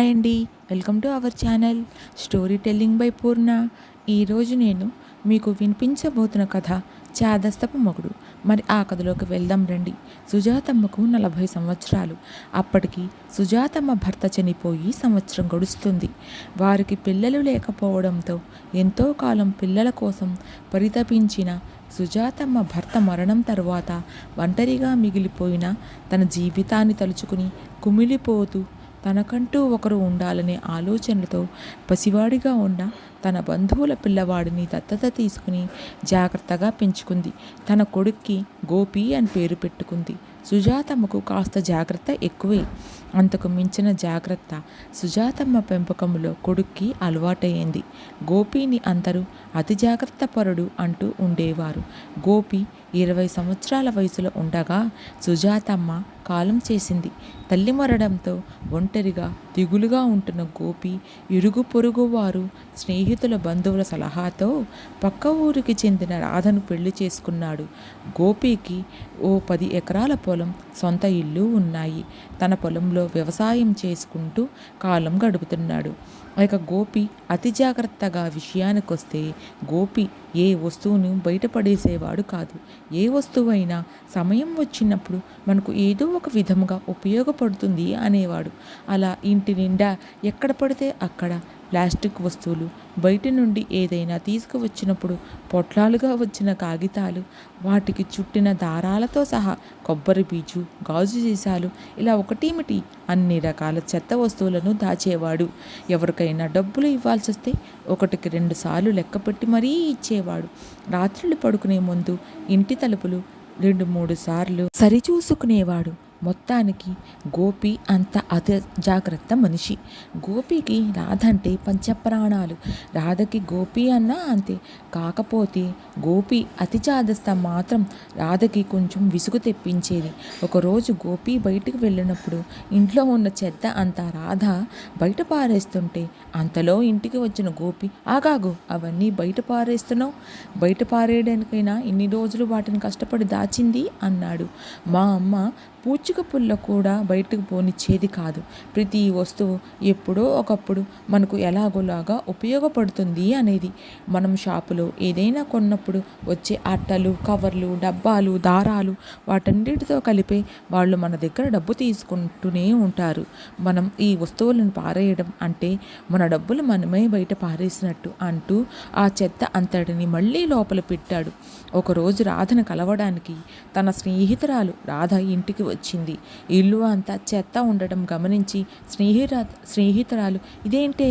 Hi అండి. Welcome to our channel. Storytelling by Purna. ఈరోజు నేను మీకు వినిపించబోతున్న కథ చాదస్తపు మొగుడు. మరి ఆ కథలోకి వెళ్దాం రండి. సుజాతమ్మకు నలభై సంవత్సరాలు. అప్పటికి సుజాతమ్మ భర్త చనిపోయి సంవత్సరం గడుస్తుంది. వారికి పిల్లలు లేకపోవడంతో ఎంతో కాలం పిల్లల కోసం పరితపించిన సుజాతమ్మ భర్త మరణం తరువాత ఒంటరిగా మిగిలిపోయిన తన జీవితాన్ని తలుచుకుని కుమిలిపోతూ తనకంటూ ఒకరు ఉండాలనే ఆలోచనలతో పసివాడిగా ఉన్న తన బంధువుల పిల్లవాడిని దత్తత తీసుకుని జాగ్రత్తగా పెంచుకుంది. తన కొడుక్కి గోపి అని పేరు పెట్టుకుంది. సుజాతమ్మకు కాస్త జాగ్రత్త ఎక్కువే. అంతకు మించిన జాగ్రత్త సుజాతమ్మ పెంపకంలో కొడుక్కి అలవాటయ్యింది. గోపిని అందరూ అతి జాగ్రత్త పరుడు అంటూ ఉండేవారు. గోపి ఇరవై సంవత్సరాల వయసులో ఉండగా సుజాతమ్మ కాలం చేసింది. తల్లి మరడంతో ఒంటరిగా దిగులుగా ఉంటున్న గోపి ఇరుగు పొరుగు వారు స్నేహితుల బంధువుల సలహాతో పక్క ఊరికి చెందిన రాధను పెళ్ళి చేసుకున్నాడు. గోపికి ఓ పది ఎకరాల పొలం సొంత ఇల్లు ఉన్నాయి. తన పొలంలో వ్యవసాయం చేసుకుంటూ కాలం గడుపుతున్నాడు. ఇక గోపి అతి జాగ్రత్తగా విషయానికొస్తే గోపి ఏ వస్తువును బయటపడేసేవాడు కాదు. ఏ వస్తువైనా సమయం వచ్చినప్పుడు మనకు ఏదో ఒక విధముగా ఉపయోగపడుతుంది అనేవాడు. అలా ఇంటి నిండా ఎక్కడ పడితే అక్కడ ప్లాస్టిక్ వస్తువులు బయట నుండి ఏదైనా తీసుకువచ్చినప్పుడు పొట్లాలుగా వచ్చిన కాగితాలు వాటికి చుట్టిన దారాలతో సహా కొబ్బరి పీచు గాజు సీసాలు ఇలా ఒకటేమిటి అన్ని రకాల చెత్త వస్తువులను దాచేవాడు. ఎవరికైనా డబ్బులు ఇవ్వాల్సి వస్తే ఒకటికి రెండు సార్లు లెక్కపెట్టి మరీ ఇచ్చేవాడు. రాత్రులు పడుకునే ముందు ఇంటి తలుపులు రెండు మూడు సార్లు సరిచూసుకునేవాడు. మొత్తానికి గోపి అంత అతి జాగ్రత్త మనిషి. గోపికి రాధ అంటే పంచప్రాణాలు. రాధకి గోపి అన్నా అంతే. కాకపోతే గోపి అతి జాగ్రత్త మాత్రం రాధకి కొంచెం విసుగు తెప్పించేది. ఒకరోజు గోపి బయటికి వెళ్ళినప్పుడు ఇంట్లో ఉన్న చెత్త అంతా రాధ బయట పారేస్తుంటే అంతలో ఇంటికి వచ్చిన గోపి ఆగాగు అవన్నీ బయట పారేస్తున్నావు? బయట పారేయడానికైనా ఇన్ని రోజులు వాటిని కష్టపడి దాచింది? అన్నాడు. మా అమ్మ పూచిక పుల్ల కూడా బయటకు పోనిచ్చేది కాదు. ప్రతి వస్తువు ఎప్పుడో ఒకప్పుడు మనకు ఎలాగోలాగా ఉపయోగపడుతుంది అనేది. మనం షాపులో ఏదైనా కొన్నప్పుడు వచ్చే అట్టలు కవర్లు డబ్బాలు దారాలు వాటన్నిటితో కలిపే వాళ్ళు మన దగ్గర డబ్బు తీసుకుంటూనే ఉంటారు. మనం ఈ వస్తువులను పారేయడం అంటే మన డబ్బులు మనమే బయట పారేసినట్టు అంటూ ఆ చెత్త అంతటిని మళ్ళీ లోపల పెట్టాడు. ఒకరోజు రాధను కలవడానికి తన స్నేహితురాలు రాధ ఇంటికి వచ్చింది. ఇల్లు అంతా చెత్త ఉండటం గమనించి స్నేహిరా స్నేహితురాలు ఇదేంటే?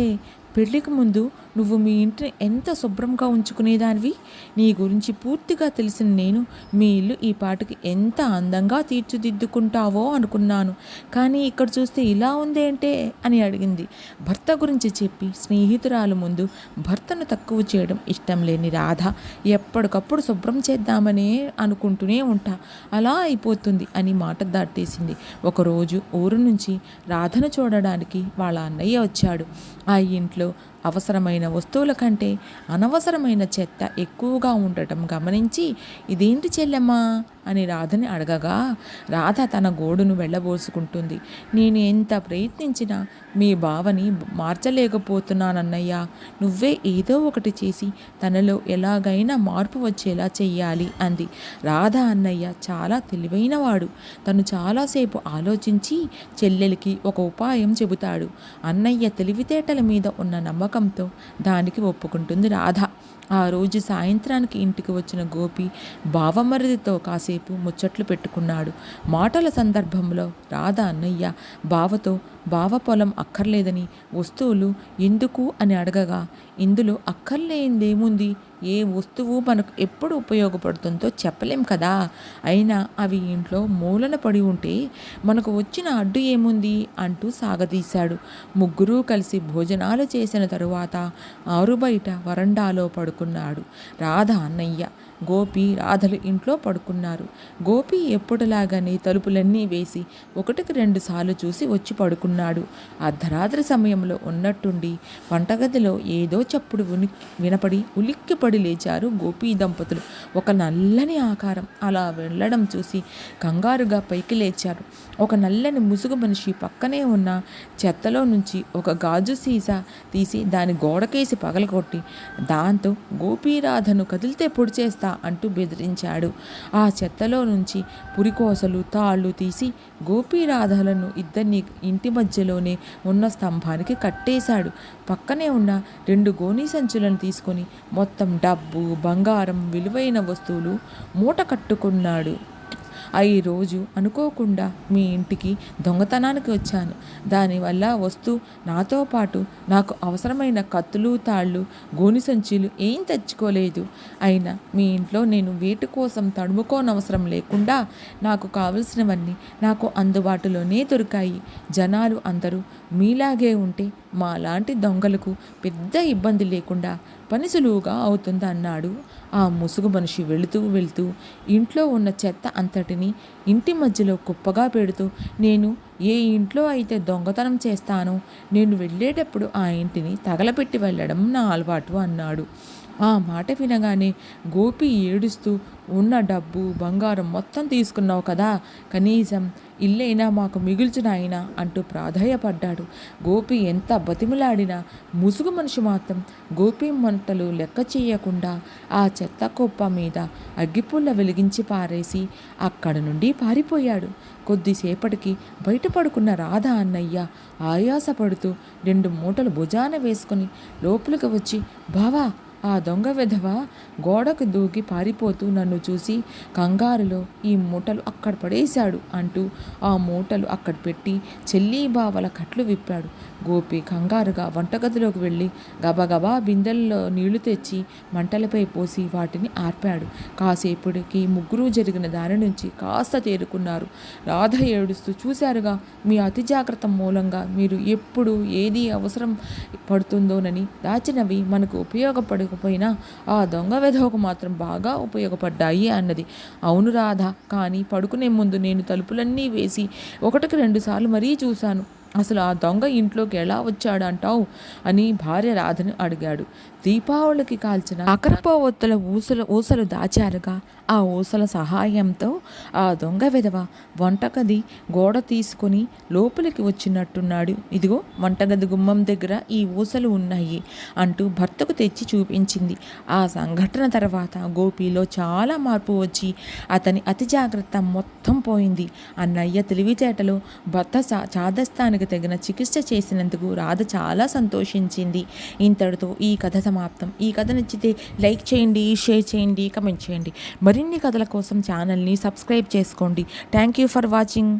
పెళ్ళికి ముందు నువ్వు మీ ఇంటిని ఎంత శుభ్రంగా ఉంచుకునేదానివి? నీ గురించి పూర్తిగా తెలిసిన నేను మీ ఇల్లు ఈ పాటకి ఎంత అందంగా తీర్చిదిద్దుకుంటావో అనుకున్నాను. కానీ ఇక్కడ చూస్తే ఇలా ఉందేంటే అని అడిగింది. భర్త గురించి చెప్పి స్నేహితురాలు ముందు భర్తను తక్కువ చేయడం ఇష్టం లేని రాధ ఎప్పటికప్పుడు శుభ్రం చేద్దామనే అనుకుంటూనే ఉంటా. అలా అయిపోతుంది అని మాట దాటేసింది. ఒకరోజు ఊరు నుంచి రాధను చూడడానికి వాళ్ళ అన్నయ్య వచ్చాడు. ఆ ఇంట్లో అవసరమైన వస్తువుల కంటే అనవసరమైన చెత్త ఎక్కువగా ఉండటం గమనించి ఇదేంటి చెల్లెమ్మా? అని రాధని అడగగా రాధ తన గోడును వెళ్ళబోసుకుంటుంది. నేను ఎంత ప్రయత్నించినా మీ బావని మార్చలేకపోతున్నానన్నయ్యా. నువ్వే ఏదో ఒకటి చేసి తనలో ఎలాగైనా మార్పు వచ్చేలా చెయ్యాలి అంది. రాధ అన్నయ్య చాలా తెలివైనవాడు. తను చాలాసేపు ఆలోచించి చెల్లెలికి ఒక ఉపాయం చెబుతాడు. అన్నయ్య తెలివితేటల మీద ఉన్న నమ్మకంతో దానికి ఒప్పుకుంటుంది రాధ. ఆ రోజు సాయంత్రానికి ఇంటికి వచ్చిన గోపి బావమరిదితో కాసేపు ముచ్చట్లు పెట్టుకున్నాడు. మాటల సందర్భంలో రాధ అన్నయ్య బావతో బావ పొలం అక్కర్లేదని వస్తువులు ఎందుకు అని అడగగా ఇందులో అక్కర్లేనిదేముంది? ఏ వస్తువు మనకు ఎప్పుడు ఉపయోగపడుతుందో చెప్పలేం కదా. అయినా అవి ఇంట్లో మూలన పడి ఉంటే మనకు వచ్చిన అడ్డు ఏముంది అంటూ సాగదీశాడు. ముగ్గురూ కలిసి భోజనాలు చేసిన తరువాత ఆరు బయట వరండాలో పడుకున్నాడు. రాధ అన్నయ్య గోపి రాధలు ఇంట్లో పడుకున్నారు. గోపి ఎప్పుడులాగానే తలుపులన్నీ వేసి ఒకటికి రెండు సార్లు చూసి వచ్చి పడుకున్నాడు. అర్ధరాత్రి సమయంలో ఉన్నట్టుండి వంటగదిలో ఏదో చప్పుడు ఉనికి వినపడి ఉలిక్కిపడి లేచారు గోపి దంపతులు. ఒక నల్లని ఆకారం అలా వెళ్ళడం చూసి కంగారుగా పైకి లేచారు. ఒక నల్లని ముసుగు మనిషి పక్కనే ఉన్న చెత్తలో నుంచి ఒక గాజు సీసా తీసి దాని గోడకేసి పగలగొట్టి దాంతో గోపీరాధను కదిలితే పొడి అంటూ బెదిరించాడు. ఆ చెత్తలో నుంచి పురికోసలు తాళ్ళు తీసి గోపీరాధలను ఇద్దరిని ఇంటి మధ్యలోనే ఉన్న స్తంభానికి కట్టేశాడు. పక్కనే ఉన్న రెండు గోనీ సంచులను తీసుకొని మొత్తం డబ్బు బంగారం విలువైన వస్తువులు మూట కట్టుకున్నాడు. ఆ ఈరోజు అనుకోకుండా మీ ఇంటికి దొంగతనానికి వచ్చాను. దానివల్ల వస్తూ నాతో పాటు నాకు అవసరమైన కత్తులు తాళ్ళు గోని సంచులు ఏం తెచ్చుకోలేదు. అయినా మీ ఇంట్లో నేను వేటి కోసం తడుముకోనవసరం లేకుండా నాకు కావలసినవన్నీ నాకు అందుబాటులోనే దొరికాయి. జనాలు అందరూ మీలాగే ఉంటే మాలాంటి దొంగలకు పెద్ద ఇబ్బంది లేకుండా పని సులువుగా అవుతుంది అన్నాడు. ఆ ముసుగు మనిషి వెళుతూ వెళుతూ ఇంట్లో ఉన్న చెత్త అంతటిని ఇంటి మధ్యలో కుప్పగా పెడుతూ నేను ఏ ఇంట్లో అయితే దొంగతనం చేస్తానో నేను వెళ్ళేటప్పుడు ఆ ఇంటిని తగలపెట్టి వెళ్ళడం నా అలవాటు అన్నాడు. ఆ మాట వినగానే గోపి ఏడుస్తూ ఉన్న డబ్బు బంగారం మొత్తం తీసుకున్నావు కదా కనీసం ఇల్లైనా మాకు మిగుల్చిన అంటూ ప్రాధాయపడ్డాడు. గోపి ఎంత బతిమలాడినా ముసుగు మనిషి మాత్రం గోపి మంటలు లెక్క చేయకుండా ఆ చెత్త కుప్ప మీద అగ్గిపుల్ల వెలిగించి పారేసి అక్కడ నుండి పారిపోయాడు. కొద్దిసేపటికి బయటపడుకున్న రాధ అన్నయ్య ఆయాసపడుతూ రెండు మూటలు భుజాన వేసుకుని లోపలికి వచ్చి బావా ఆ దొంగ విధవ గోడకు దూకి పారిపోతూ నన్ను చూసి కంగారులో ఈ మూటలు అక్కడ పడేశాడు అంటూ ఆ మూటలు అక్కడ పెట్టి చెల్లీ బావల కట్లు విప్పాడు. గోపి కంగారుగా వంటగదిలోకి వెళ్ళి గబగబా బిందెల్లో నీళ్ళు తెచ్చి మంటలపై పోసి వాటిని ఆర్పాడు. కాసేపటికి ముగ్గురు జరిగిన దాని నుంచి కాస్త తేరుకున్నారు. రాధ ఏడుస్తూ చూశారుగా మీ అతి జాగ్రత్త మూలంగా మీరు ఎప్పుడు ఏది అవసరం పడుతుందోనని దాచినవి మనకు ఉపయోగపడు ఉపయోగపడకపోయినా ఆ దొంగ వెధవకు మాత్రం బాగా ఉపయోగపడ్డాయి అన్నది. అవును రాధ కానీ పడుకునే ముందు నేను తలుపులన్నీ వేసి ఒకటికి రెండుసార్లు మరీ చూశాను. అసలు ఆ దొంగ ఇంట్లోకి ఎలా వచ్చాడంటావు అని భార్య రాధను అడిగాడు. దీపావళికి కాల్చిన అకరపోవత్తుల ఊసలు ఊసలు దాచారుగా. ఆ ఊసల సహాయంతో ఆ దొంగ విధవ వంటగది గోడ తీసుకొని లోపలికి వచ్చినట్టున్నాడు. ఇదిగో వంటగది గుమ్మం దగ్గర ఈ ఊసలు ఉన్నాయి అంటూ భర్తకు తెచ్చి చూపించింది. ఆ సంఘటన తర్వాత గోపిలో చాలా మార్పు వచ్చి అతని అతి జాగ్రత్త మొత్తం పోయింది. అన్నయ్య తెలివితేటలో భర్త చా చాదస్తానికి తగిన చికిత్స చేసినందుకు రాధ చాలా సంతోషించింది. ఇంతటితో ఈ కథ సమాప్తం. ఈ కథ నచ్చితే లైక్ చేయండి షేర్ చేయండి కమెంట్ చేయండి. మరిన్ని కథల కోసం ఛానల్ని సబ్స్క్రైబ్ చేసుకోండి. Thank you for watching.